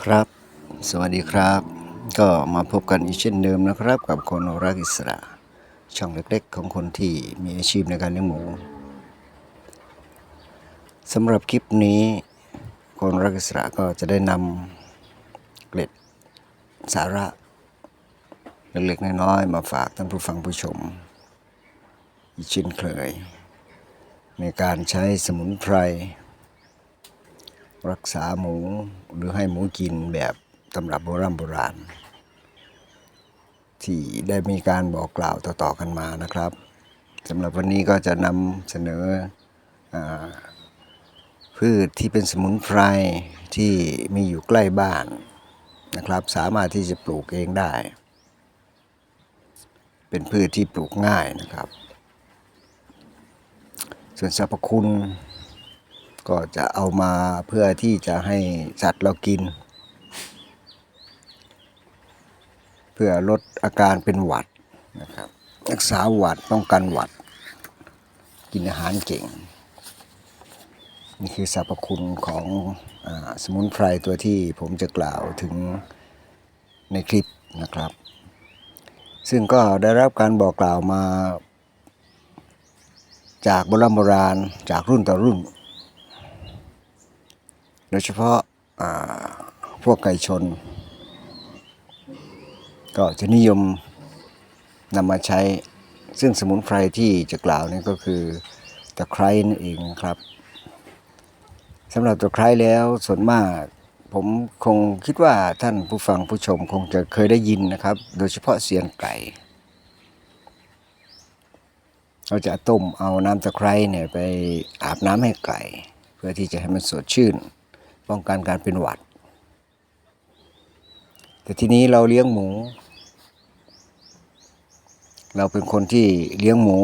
ครับ สวัสดีครับ ก็มาพบกันอีกเช่นเดิมนะครับ กับคนรักอิสระช่องเล็กๆ ของคนที่มีอาชีพในการเลี้ยงหมูสำหรับคลิปนี้ คนรักอิสระก็จะได้นำเกร็ดสาระเล็กๆน้อยๆมาฝากท่านผู้ฟังผู้ชม อีกเช่นเคย ในการใช้สมุนไพร รักษาหมูหรือให้หมูกินแบบตำรับโบราณโบราณ ที่ได้มีการบอกกล่าวต่อๆกันมานะครับสำหรับวันนี้ก็จะนำเสนออพืชที่เป็นสมุนไพรที่มีอยู่ใกล้บ้านนะครับ สามารถที่จะปลูกเองได้ เป็นพืชที่ปลูกง่ายนะครับ ส่วนสรรพคุณ ก็จะเอามาเพื่อที่จะให้สัตว์เรากิน เพื่อลดอาการเป็นหวัดนะครับรักษาหวัดป้องกันหวัด กินอาหารเก่ง นี่คือสรรพคุณของอสมุนไพรตัวที่ผมจะกล่าวถึงในคลิปนะครับ ซึ่งก็ได้รับการบอกกล่าวมาจากโบราณโบราณจากรุ่นต่อรุ่น โดยเฉพาะาพวกไก่ชน ก็จะนิยมนำมาใช้ซึ่งสมุนไพรที่จะกล่าวนี่ก็คือตะไคร้นั่นเองนะครับสำหรับตะไคร้แล้วส่วนมาก ผมคงคิดว่าท่านผู้ฟังผู้ชมคงจะเคยได้ยินนะครับ โดยเฉพาะเสียนไก่ เราจะต้มเอาน้ำตะไคร้เนี่ยไปอาบน้ำให้ไก่ เพื่อที่จะให้มันสดชื่น ป้องกันการเป็นหวัด แต่ทีนี้เราเลี้ยงหมู เราเป็นคนที่เลี้ยงหมู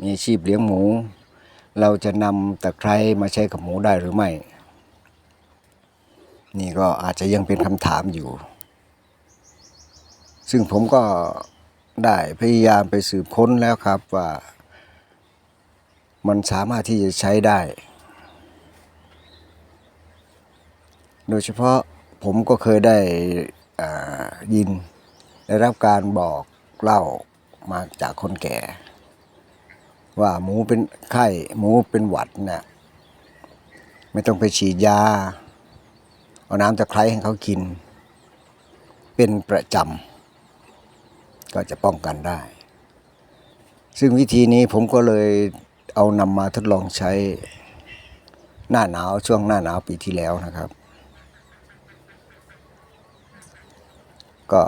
มีอาชีพเลี้ยงหมู เราจะนำตะไคร้มาใช้กับหมูได้หรือไม่ นี่ก็อาจจะยังเป็นคำถามอยู่ ซึ่งผมก็ได้พยายามไปสืบค้นแล้วครับว่า มันสามารถที่จะใช้ได้ โดยเฉพาะผมก็เคยได้ยินได้รับการบอกเล่ามาจากคนแก่ ว่าหมูเป็นไข้หมูเป็นหวัดเนี่ยไม่ต้องไปฉีดยา เอาน้ำตะไคร้ให้เขากิน เป็นประจำก็จะป้องกันได้ ซึ่งวิธีนี้ผมก็เลยเอานำมาทดลองใช้หน้าหนาวช่วงหน้าหนาวปีที่แล้วนะครับ ก็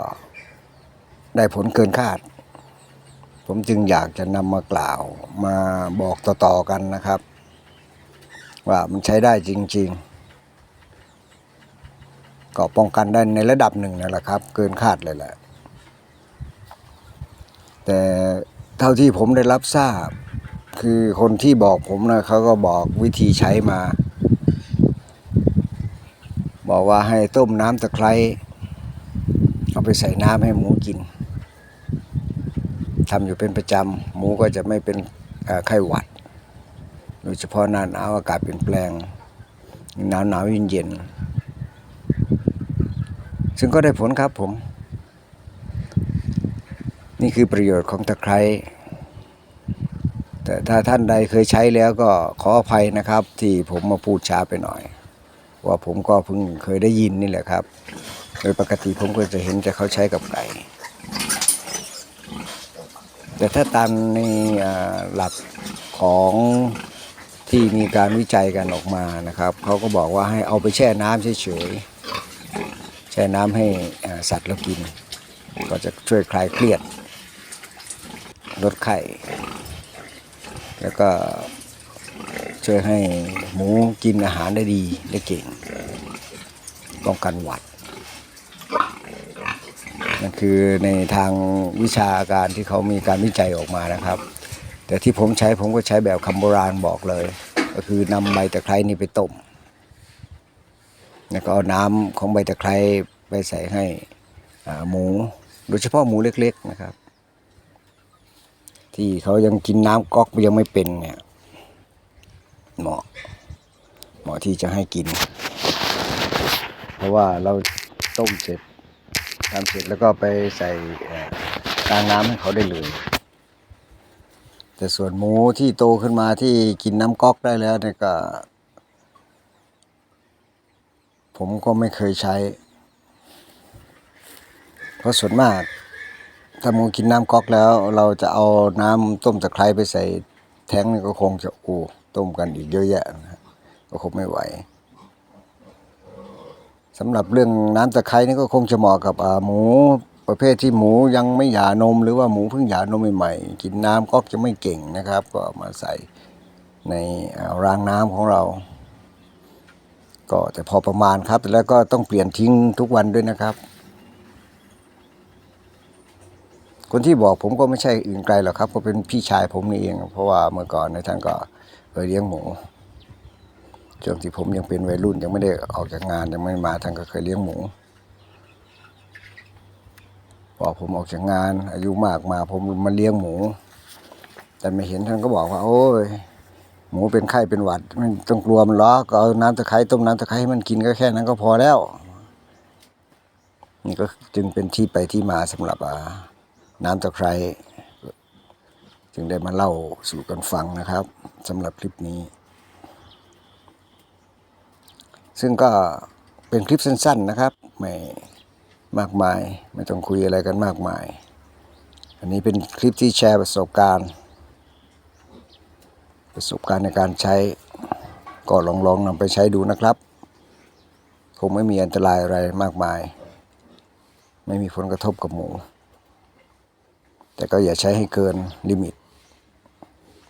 ได้ผลเกินคาด ผมจึงอยากจะนำมากล่าวมาบอกต่อๆกันนะครับ ว่ามันใช้ได้จริง ๆ ก็ป้องกันได้ในระดับหนึ่งนั่นแหละครับ เกินคาดเลยแหละ แต่เท่าที่ผมได้รับทราบ คือคนที่บอกผมนะเขาก็บอกวิธีใช้มา บอกว่าให้ต้มน้ำตะไคร้ ไปใส่น้ำให้หมูกินทำอยู่เป็นประจำหมูก็จะไม่เป็นไข้หวัด โดยเฉพาะหน้าหนาวอากาศเปลี่ยนแปลงหนาวหนาวเย็นเย็นๆซึ่งก็ได้ผลครับผม นี่คือประโยชน์ของตะไคร้แต่ถ้าท่านใดเคยใช้แล้วก็ขออภัยนะครับ ที่ผมมาพูดช้าไปหน่อย ว่าผมก็เพิ่งเคยได้ยินนี่แหละครับ โดยปกติผมก็จะเห็นแต่เขาใช้กับไก่ แต่ถ้าตามในหลักของที่มีการวิจัยกันออกมานะครับ เขาก็บอกว่าให้เอาไปแช่น้ำเฉยๆ แช่น้ำให้สัตว์แล้วกิน ก็จะช่วยคลายเครียด ลดไข้ แล้วก็ช่วยให้หมูกินอาหารได้ดีได้เก่ง ป้องกันหวัด นั่นคือในทางวิชาการที่เขามีการวิจัยออกมานะครับ แต่ที่ผมใช้ผมก็ใช้แบบคำโบราณบอกเลย ก็คือนำใบตะไคร้นี่ไปต้มแล้วก็เอาน้ำของใบตะไคร้ไปใส่ให้หมู โดยเฉพาะหมูเล็กๆนะครับ ที่เขายังกินน้ำก๊อกยังไม่เป็นเนี่ยเหมาะเหมาะที่จะให้กิน เพราะว่าเราต้มเสร็จ ทำเสร็จแล้วก็ไปใส่กลางน้ำให้เขาได้เลย แต่ส่วนหมูที่โตขึ้นมาที่กินน้ำก๊อกได้แล้วเนี่ยก็ ผมก็ไม่เคยใช้ เพราะส่วนมาก ถ้าหมูกินน้ำก๊อกแล้ว เราจะเอาน้ำต้มตะไคร้ไปใส่แท้งก็คงจะโอ้ต้มกันอีกเยอะแยะนะก็คงไม่ไหว สำหรับเรื่องน้ำตะไคร้นี่ก็คงจะเหมาะกับหมูประเภทที่หมูยังไม่หย่านม หรือว่าหมูเพิ่งหย่านมใหม่ๆกินน้ำก๊อกจะไม่เก่งนะครับ ก็มาใส่ในรางน้ำของเรา ก็แต่พอประมาณครับ แล้วก็ต้องเปลี่ยนทิ้งทุกวันด้วยนะครับ คนที่บอกผมก็ไม่ใช่อื่นไกลหรอกครับ ก็เป็นพี่ชายผมนี่เอง เพราะว่าเมื่อก่อนในท่านก็เคยเลี้ยงหมู ช่วงที่ผมยังเป็นวัยรุ่นยังไม่ได้ออกจากงานยังไม่มาท่านก็เคยเลี้ยงหมูพอผมออกจากงาน อายุมากมาผมมาเลี้ยงหมู แต่ไม่เห็นท่านก็บอกว่า โอ้ยหมูเป็นไข้เป็นหวัดไม่ต้องกลัวมันหรอก็เอาน้ำตะไคร้ต้มน้ำตะไคร้ให้มันกินก็แค่นั้นก็พอแล้ว นี่ก็จึงเป็นที่ไปที่มาสำหรับน้ำตะไคร้จึงได้มาเล่าสู่กันฟังนะครับสำหรับคลิปนี้ ซึ่งก็เป็นคลิปสั้น ๆนะครับ ไม่มากมายไม่ต้องคุยอะไรกันมากมาย อันนี้เป็นคลิปที่แชร์ประสบการณ์ ประสบการณ์ในการใช้ก็ลองลองนำไปใช้ดูนะครับ คงไม่มีอันตรายอะไรมากมาย ไม่มีผลกระทบกับหมู แต่ก็อย่าใช้ให้เกินลิมิต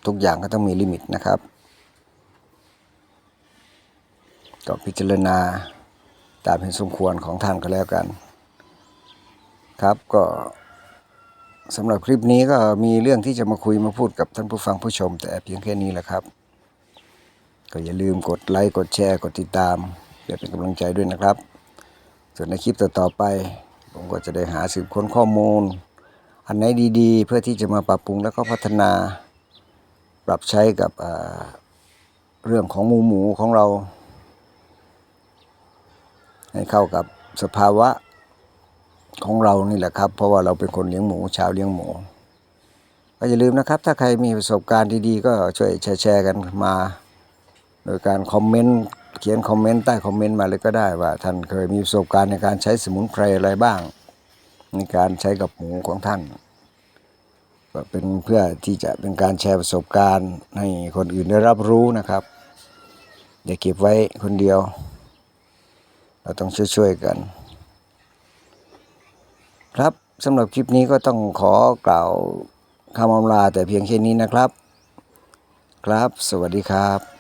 ทุกอย่างก็ต้องมีลิมิตนะครับ ก็พิจารณาตามเห็นสมควรของท่านก็แล้วกัน ครับก็สำหรับคลิปนี้ก็มีเรื่องที่จะมาคุยมาพูดกับท่านผู้ฟังผู้ชม แต่เพียงแค่นี้แหละครับ ก็อย่าลืมกดไลค์กดแชร์กดติดตามเพื่อเป็นกำลังใจด้วยนะครับ ส่วนในคลิปต่อๆไป ผมก็จะได้หาสืบค้นข้อมูล อันไหนดีๆ เพื่อที่จะมาปรับปรุงแล้วก็พัฒนา ปรับใช้กับเรื่องของหมูหมูของเรา ให้เข้ากับสภาวะของเรานี่แหละครับ เพราะว่าเราเป็นคนเลี้ยงหมูชาวเลี้ยงหมูก็อย่าลืมนะครับ ถ้าใครมีประสบการณ์ดีๆ ก็ช่วยแชร์กันมา โดยการคอมเมนต์เขียนคอมเมนต์ใต้คอมเมนต์มาเลยก็ได้ว่า ท่านเคยมีประสบการณ์ในการใช้สมุนไพรอะไรบ้าง ในการใช้กับหมูของท่านก็เป็นเพื่อที่จะเป็นการแชร์ประสบการณ์ให้คนอื่นได้รับรู้นะครับอย่าเก็บไว้คนเดียว เราต้องช่วยๆกัน ครับสำหรับคลิปนี้ก็ต้องขอกล่าวคำอำลาแต่เพียงแค่นี้นะครับ ครับ สวัสดีครับ